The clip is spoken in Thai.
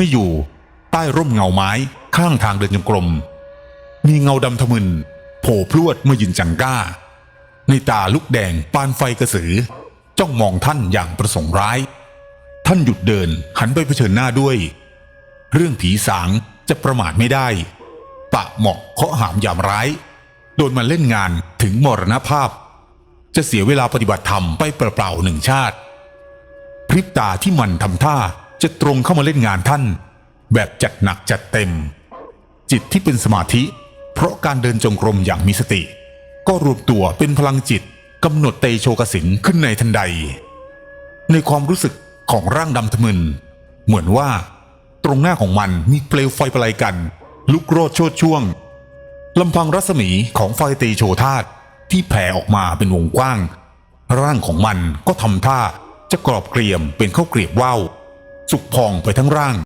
ไม่อยู่ ใต้ร่มเงาไม้ข้างทางเดินจงกรม มีเงาดำทะมึนโผล่พรวดมายืนจังก้า ในตาลุกแดงปานไฟกระสือ จ้องมองท่านอย่างประสงค์ร้าย ท่านหยุดเดินหันไปเผชิญหน้าด้วย เรื่องผีสางจะประมาทไม่ได้ปะเหมาะเคาะหามยามร้าย โดนมาเล่นงานถึงมรณภาพ จะเสียเวลาปฏิบัติธรรมไปเปล่าๆหนึ่งชาติ พริบตาที่มันทำท่า จะตรงเข้ามาเล่นงานท่าน แบบจัดหนักจัดเต็ม จิตที่เป็นสมาธิ เพราะการเดินจงกรมอย่างมีสติ ก็รวมตัวเป็นพลังจิตกำหนดเตโชกสินขึ้นในทันใด ในความรู้สึกของร่างดำทะมึน เหมือนว่า ตรงหน้าของมันมีเปลวไฟประไลกัน ลุกโรดโชดช่วงลำพังรัศมีของไฟเตโชธาตุที่แผ่ออกมาเป็นวงกว้าง ร่างของมันก็ทำท่าจะกรอบเกรียมเป็นข้าวเกรียบว่าว สุกพองไปทั้งร่าง